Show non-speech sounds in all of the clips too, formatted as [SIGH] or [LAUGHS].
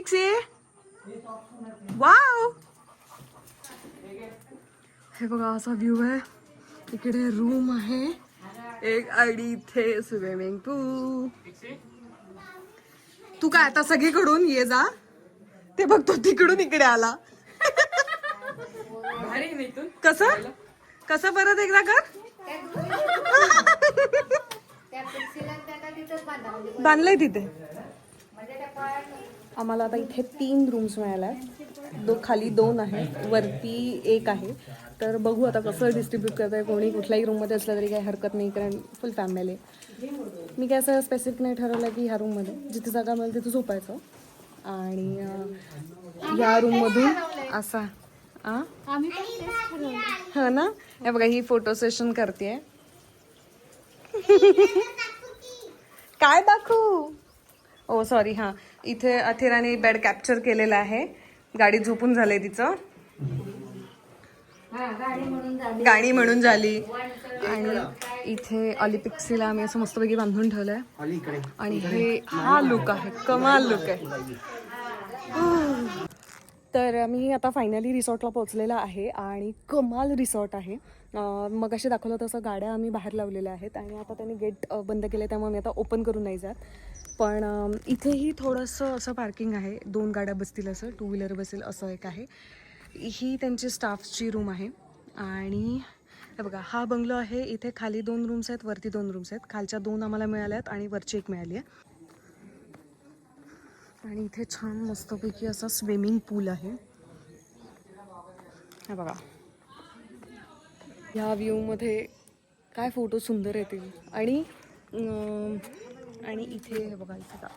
Pixie wow हे बघा असा व्ह्यू आहे. इकडे रूम आहे. एक आणि इथे स्विमिंग पूल तू काय आता सगळीकडून ये जा. ते बघ तो तिकडून इकडे आला. कस? कस परत एकदा कर? बांधलंय तिथे. म्हणजे आम्हाला आता इथे तीन रूम्स मिळाल्या दो खाली दोन आहेत वरती एक आहे. तर बघू आता कसं डिस्ट्रीब्यूट करत आहे कोणी. कुठल्याही रूममध्ये असलं तरी काही हरकत नाही कारण फुल फॅमिली मी काय असं स्पेसिफिक नाही ठरवलं की ह्या रूममध्ये जिथे जागा मिळेल तिथे झोपायचं. आणि या रूममधून असा हा ना? हे बघा ही फोटो सेशन करते काय दाखवू? ओ सॉरी हां. इथे अथिराने बेड कॅप्चर केलेला आहे. गाडी झोपून झालंय तिचं. हा गाडी म्हणून झाली. गाणी म्हणून झाली. आणि इथे ऑलिम्पिक्सीला आम्ही असं मस्तपैकी बांधून ठेवलंय. आणि हे हा लुक आहे. कमाल लुक आहे. तर मी आता फायनली रिसॉर्टला पोहोचलेला आहे आणि कमाल रिसॉर्ट आहे. मग असे दाखवलं तसं गाड्या आम्ही बाहेर लावलेल्या आहेत आणि आता त्यांनी गेट बंद केले त्यामुळे मी आता ओपन करून नाही जात. पण इथेही थोडंसं असं पार्किंग आहे. दोन गाड्या बसतील असं टू व्हीलर बसेल असं एक आहे. ही त्यांची स्टाफची रूम आहे. आणि बघा हा बंगलो आहे. इथे खाली दोन रूम्स आहेत वरती दोन रूम्स आहेत. खालच्या दोन आम्हाला मिळाल्या आहेत आणि वरची एक मिळाली आहे. आणि इथे छान मस्तपैकी असा स्विमिंग पूल आहे. हे बघा. ह्या व्ह्यूमध्ये काय फोटो सुंदर येतील आणि आणि इथे हे बघा इथे का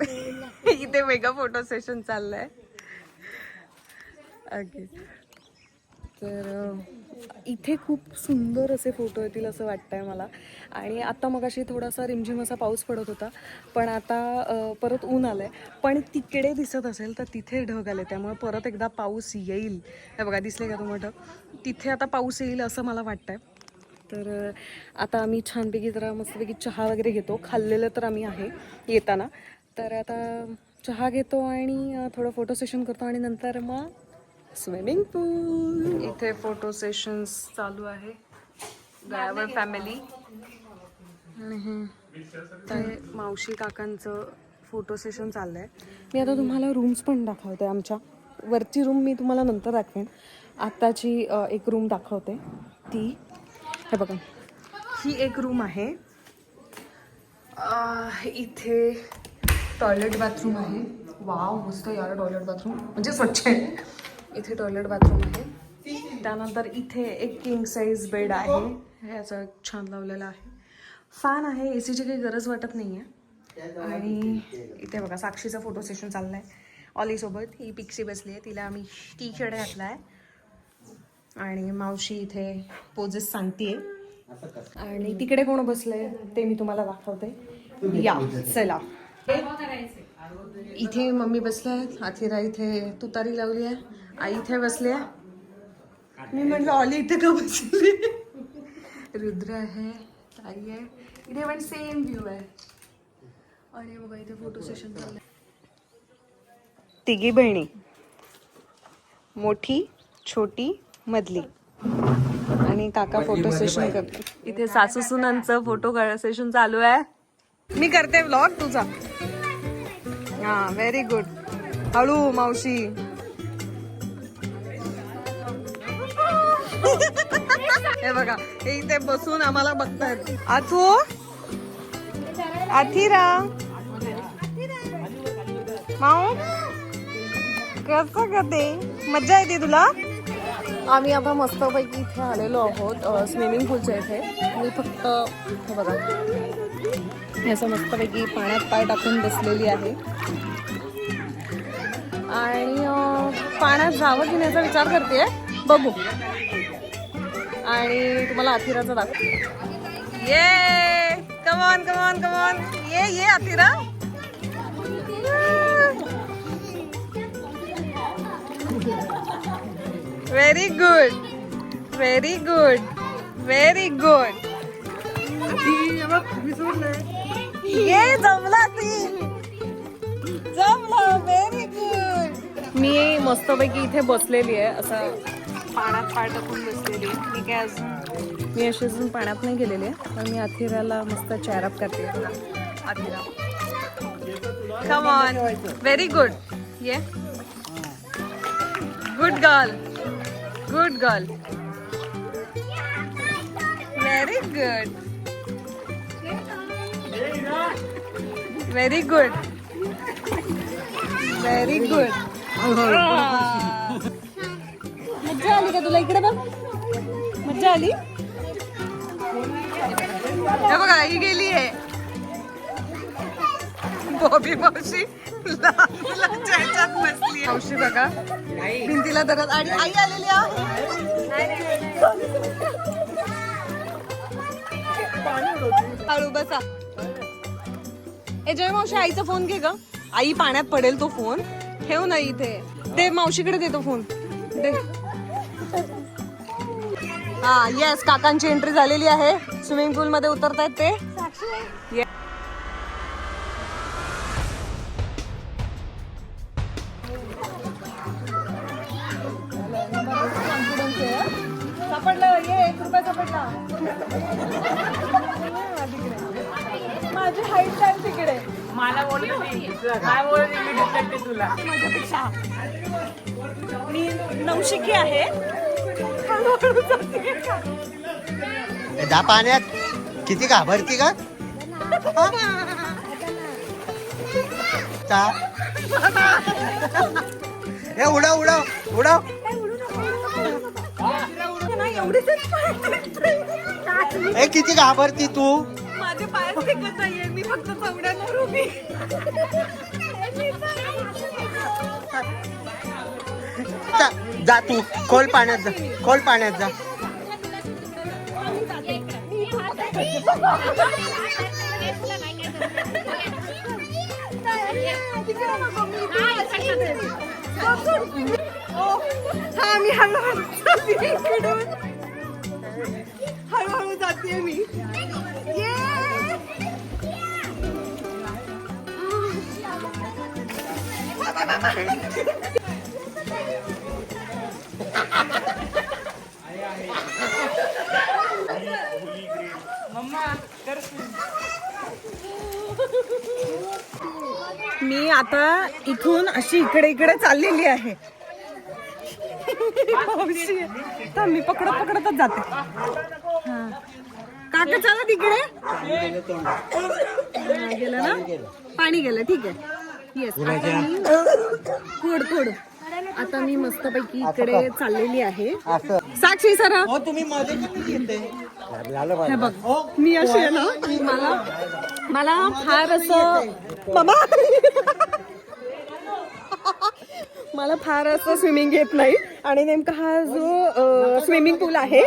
[LAUGHS] इथे मेगा फोटो सेशन चाललं आहे ओके तर इथे खूप सुंदर असे फोटो येतील असं वाटतंय मला. आणि आता मगाशी थोडासा रिमझिम असा पाऊस पडत होता. पण आता परत ऊन आलं आहे पण तिकडे दिसत असेल तर तिथे ढग आले. त्यामुळे परत एकदा पाऊस येईल. हे बघा दिसले का तुम्हाला ढग? तिथे आता पाऊस येईल असं मला वाटतंय. तर आता आम्ही छानपैकी जरा मस्तपैकी चहा वगैरे घेतो. खाल्लेलं तर आम्ही आहे येताना. तर आता चहा घेतो आणि थोडं फोटो सेशन करतो आणि नंतर मग स्विमिंग पूल. इथे फोटो सेशन्स चालू आहे. गळ्यावर फॅमिली. आणि हे ते मावशी काकांचं फोटो सेशन चाललंय. मी आता तुम्हाला रूम्स पण दाखवते आमच्या. वरची रूम मी तुम्हाला नंतर दाखवेन. आत्ताची एक रूम दाखवते. ती हे बघा. ही एक रूम आहे. इथे टॉयलेट बाथरूम आहे. वाव मस्त यार टॉयलेट बाथरूम. म्हणजे स्वच्छ आहे. इथे टॉयलेट बाथरूम आहे. त्यानंतर इथे एक किंग साईज बेड आहे. हे असं छान लावलेलं आहे. फॅन आहे ए सीची काही गरज वाटत नाही आहे आणि इथे बघा साक्षीचा फोटो सेशन चाललं आहे ऑलीसोबत ही पिक्सी बसली आहे तिला आम्ही टी शर्ट घातला आहे आणि मावशी इथे पोजेस सांगते आणि तिकडे कोण बसलंय ते मी तुम्हाला दाखवते. या चला. इथे मम्मी बसल्या आहेत आथिरा इथे तुतारी लावली आहे आई इथे बसली आहे. मी म्हटलं ऑली इथे का बसली? रुद्र आहे ताई आहे. इथे पण सेम व्ह्यू आहे. आणि बघा इथे फोटो सेशन चाललंय तिघी बहिणी. मोठी छोटी मधली. आणि काका फोटो सेशन करतात. इथे सासू सुनांचं फोटो सेशन चालू आहे. मी करते व्लॉग तुझा. हा व्हेरी गुड हळू मावशी. [LAUGHS] हे बघा हे इथे बसून आम्हाला बघतायत. आथू? आथिरा? माऊ? कस करते मज्जा येते तुला? आम्ही आता मस्तपैकी इथे आलेलो आहोत स्विमिंग पूलच्या इथे. मी फक्त इथे बघा. असं मस्तपैकी पाण्यात पाय टाकून बसलेली आहे. आणि पाण्यात जावं की नाही याचा विचार करते बघू. आणि तुम्हाला अथिराचं दाखव ये! कमॉन कमॉन कमॉन ये ये Athira. Very good very good very good ये जमला ती जमला. मी मस्तपैकी इथे बसलेली आहे. असं पाण्यात पाय टाकून बसलेली आहे मी काय अजून. मी अशी अजून पाण्यात नाही गेलेली आहे. पण मी अथिराला मस्त चॅरअप करते. Athira come on very good ये good girl good girl very good very good very good मज्जा आली का तुला इकडे बघ? मज्जा आली? हे बघा आई गेली आहे. बॉबी मावशी लहान मुलांच्या ह्याच्यात बसली मावशी बघा भिंतीला धरत आणि आई आलेली आहे. हळू बसा. ए जय मावशी आईचा फोन घे ग. आई पाण्यात पडेल तो फोन. ठेव नाही इथे. ते मावशीकडे देतो फोन. दे. हा येस काकांची एंट्री झालेली आहे. स्विमिंग पूल मध्ये उतरतायत ते. Yes. सापडलं ये एक रुपया सापडला. माझी हाईट तिकडे. मला बोलले नाही. काय बोलले मी डिटेक्टिव्ह तुला. माझ्यापेक्षा. मी नवशिकी आहे. जा पाण्यात किती घाबरती का हे? उडव उडव उडव. नाही, एवढीच पाय हे किती घाबरती तू? माझे पाय फेकत नाहीये मी फक्त चवड्यांवर उभी. [LAUGHS] [LAUGHS] जा, जा तू. खोल पाण्यात जा. खोल पाण्यात जा. हा मी. हळूहळू हळूहळू जाते मी ये. मी आता इथून अशी इकडे इकडे चाललेली आहे. तर मी पकडत पकडतच जाते. काका चला तिकडे. गेलं ना? पाणी गेलं ठीक आहे. येस थोड थोड आता मी मस्तपैकी इकडे चाललेली आहे. साक्षी सरा हो? तुम्ही मध्ये किती हे बघ मी अशी आहे ना मला मला फार असं बाबा! मला फार असं स्विमिंग येत नाही. आणि नेमका हा जो स्विमिंग पूल आहे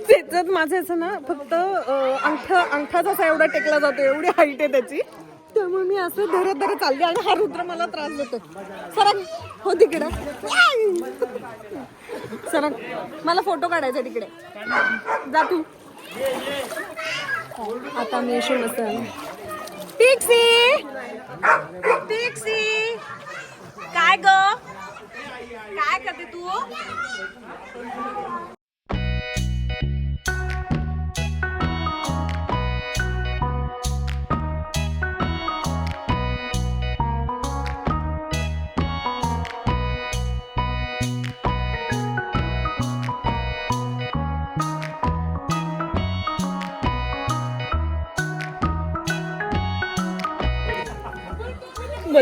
त्याच्यात माझं असं ना फक्त अंगठा अंगठाच असा एवढा टेकला जातो एवढी हाईट आहे त्याची. त्यामुळे मी असं धरत धरत चालली आणि हा रुद्र मला त्रास देतो सर हो तिकडं. सर मला फोटो काढायचा तिकडे. जा तू. आता मी शो मस्त टिक्सी टिक्सी काय ग? काय करते तू?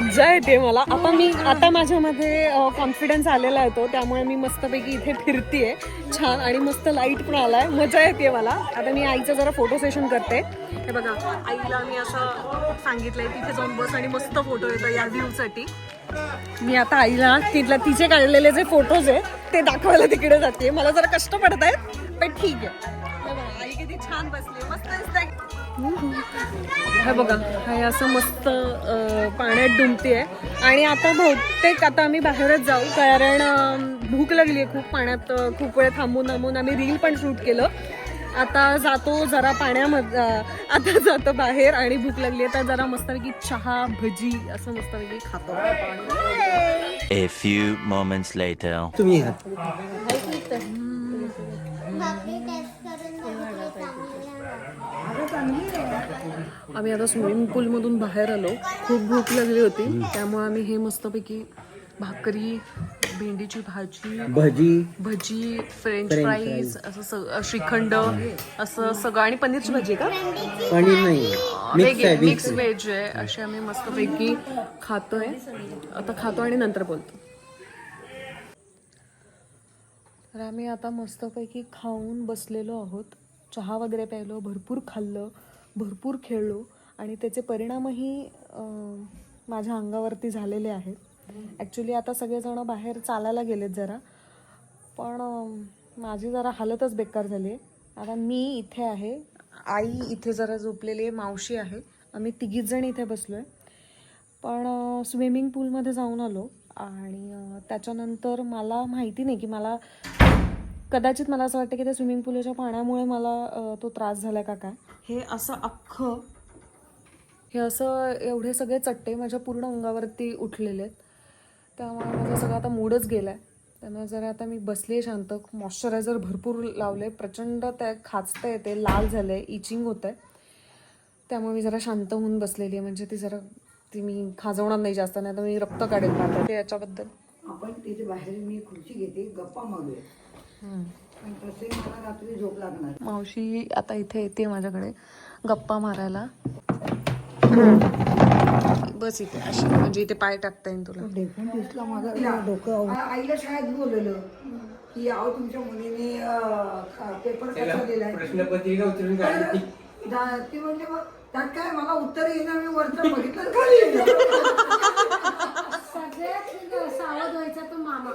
मज्जा येते मला. आता मी आता माझ्यामध्ये कॉन्फिडन्स आलेला आहे तो. त्यामुळे मी मस्तपैकी इथे फिरतीये. छान आणि मस्त लाइट पण आलाय. मजा येते मला. आता मी आईचं जरा फोटो सेशन करते. हे बघा आईला मी असं सांगितलंय तिथे जाऊन बस आणि मस्त फोटो येतो या व्ह्यूसाठी मी आता आईला तिथला तिचे काढलेले जे फोटोज आहे ते दाखवायला तिकडे जाते मला जरा कष्ट पडत आहेत पण ठीक आहे. आई किती छान बसली मस्त दिसते हे बघा हे असं मस्त पाण्यात डुंबते आणि आता बहुतेक आता आम्ही बाहेरच जाऊ कारण भूक लागली आहे खूप पाण्यात खूप वेळ थांबून थांबून आम्ही रील पण शूट केलं. आता जातो जरा पाण्यामध्ये आता जातो बाहेर आणि भूक लागली आहे तर जरा मस्तपैकी चहा भजी असं मस्तपैकी खातो. A few moments later. तुम्ही या. आम्ही आता स्विमिंग पूलमधून बाहेर आलो. खूप भूक लागली होती. त्यामुळे आम्ही हे मस्तपैकी भाकरी भेंडीची भाजी भजी. भजी फ्रेंच फ्राईज असं श्रीखंड असं सगळं. आणि पनीरची भाजी का? पनीर नाही. मिक्स आहे मिक्स मिक्स व्हेज आहे. असे आम्ही मस्तपैकी खातोय. आता खातो आणि नंतर बोलतो. तर आम्ही आता मस्तपैकी खाऊन बसलेलो आहोत. चहा वगैरे प्यायलो भरपूर खाल्लं. भरपूर खेळलो आणि त्याचे परिणामही माझ्या अंगावरती झालेले आहेत. ॲक्च्युली आता सगळेजणं बाहेर चालायला गेलेत जरा. पण माझी जरा हालतच बेकार झाली आहे आता मी इथे आहे. आई इथे जरा झोपलेली आहे. मावशी आहे. आम्ही तिघीच जण इथे बसलो आहे पण स्विमिंग पूलमध्ये जाऊन आलो आणि त्याच्यानंतर मला माहिती नाही की मला कदाचित मला असं वाटतं की त्या स्विमिंग पूलच्या पाण्यामुळे मला तो त्रास झाला का काय. हे असं अख्खं हे असं एवढे सगळे चट्टे माझ्या पूर्ण अंगावरती उठलेले आहेत. त्यामुळे माझा सगळा आता मूडच गेला आहे त्यामुळे जरा आता मी बसले शांत. मॉइश्चरायझर भरपूर लावले. प्रचंड त्या खाचतं येते. लाल झालं आहे इचिंग होतं आहे त्यामुळे मी जरा शांत होऊन बसलेली आहे. म्हणजे ती जरा ती मी खाजवणार नाही जास्त. नाही तर मी रक्त काढेल. ते याच्याबद्दल. आपण तिथे बाहेर मी खुर्ची घेते. गप्पा मारूया. आणि तसे मला रात्री झोप लागणार. मावशी आता इथे येते माझ्याकडे. गप्पा मारायला. बस इथे अशी. म्हणजे इथे पाय टाकता येईल तुला. देखून दिसला माझा डोकं आ- आईला शाळेत बोलवलं की अहो तुमच्या मुलीने अं, पेपर कसा दिलाय? प्रश्नपत्रिका उचलून काढली. दा- ती म्हणजे मग त्यात काय? मला उत्तर येईना मी वरचं बघितलं खाली. सगळ्यात सावध व्हायचा तो मामा. हा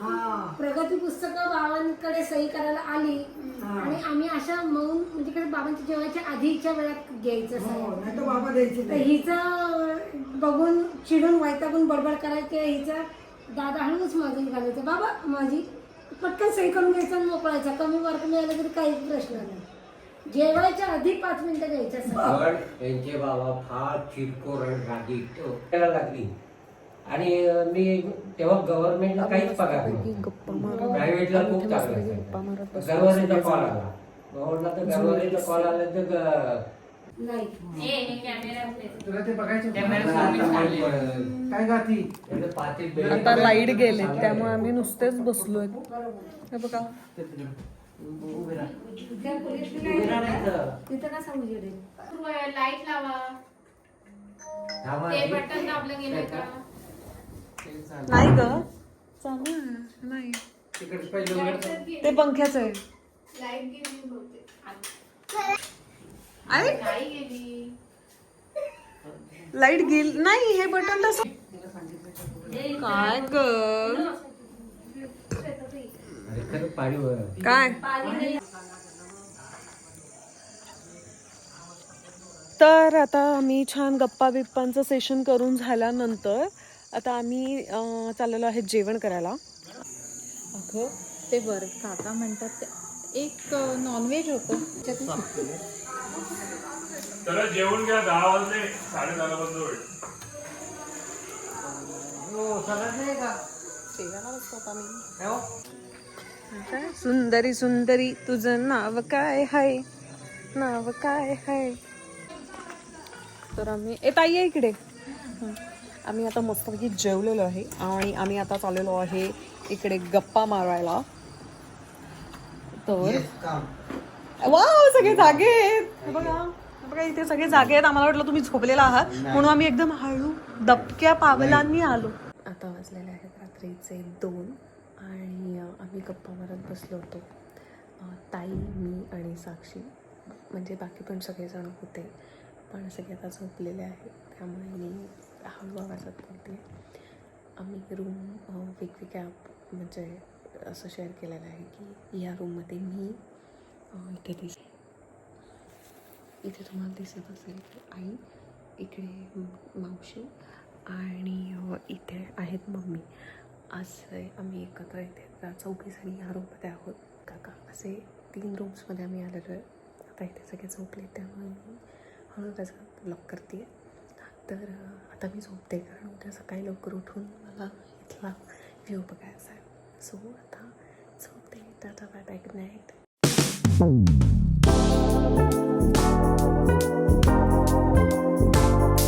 प्रगती पुस्तकं बाबांकडे सही करायला आली. आणि आम्ही अशा मौन म्हणजे कडे बाबांच्या जेवायच्या आधीच्या वेळात घ्यायचं हो बाबा द्यायचे तर. हिचं बघून चिडून वैतागून बडबड करायचे हिचा दादा हळूच माझी घालायचं. बाबा माझी पटकन सही करून घ्यायचा आणि मोकळायचा. कमी मार्क मिळाला तरी काही प्रश्न नाही. जेवायच्या आधी पाच मिनिटं. पण त्यांचे बाबा फार रागीट. त्याला लागली. आणि मी तेव्हा गव्हर्नमेंटला काहीच पगार प्रायव्हेटला खूप चांगलं गरवारेचा कॉल आला. गव्हर्नला तर गरवारेचा कॉल आला तर आता लाइट गेले त्यामुळे आम्ही नुसतेच बसलोय. हे बघा. लाइट लावा. ते बटन दाबलं गेलं का? नाही ग. चालू आहे नाही ते पंख्याचं आहे. लाइट गेली बहुतेक नाही गेली लाइट गेली. नाही हे बटन तसं काय ग? अरे खरं पाणी वर- काय? तर आता आम्ही छान गप्पा बिप्पांचं सेशन करून झाल्यानंतर आता आम्ही चाललेलो आहे जेवण करायला. अगं ते बरं काका म्हणतात ते एक नॉनव्हेज होतं. जेवण घ्या दहा वाजले साडे होईल. काय? सुंदरी सुंदरी तुझं नाव काय हाय? नाव काय हाय? तर आम्ही ए ताई आहे इकडे. आम्ही आता मस्तपैकी जेवलेलो आहे आणि आम्ही आता चाललेलो आहे इकडे गप्पा मारायला. तर वाव सगळे जागे आहेत. बघा बघा इथे सगळे जागे आहेत. आम्हाला वाटलं तुम्ही झोपलेला आहात. म्हणून आम्ही एकदम हळू दबक्या पावलांनी आलो. आता वाजलेले आहेत रात्रीचे दोन आणि आम्ही गप्पा मारत बसलो होतो. ताई मी आणि साक्षी. म्हणजे बाकी पण सगळेजण होते. पण सगळे आता झोपलेले आहेत. त्यामुळे मी हळू आवाजात बोलते. आम्ही रूम वेगवेगळ्या म्हणजे असं शेअर केलेलं आहे की या रूममध्ये मी इथे दिस इथे तुम्हाला दिसत असेल की आई इकडे मावशी आणि इथे आहेत मम्मी. आज आम्ही एकत्र इथे चौघी जणी या रूममध्ये आहोत. काका असे तीन रूम्समध्ये आम्ही आलेलो आहे. आता इथे सगळे झोपले त्यामुळे मी हळू त्याचा ब्लॉक करते तर आता मी झोपते कारण उद्या सकाळी लवकर उठून मला इथला व्ह्यू बघायचा आहे. सो आता झोपते tata bye bye good night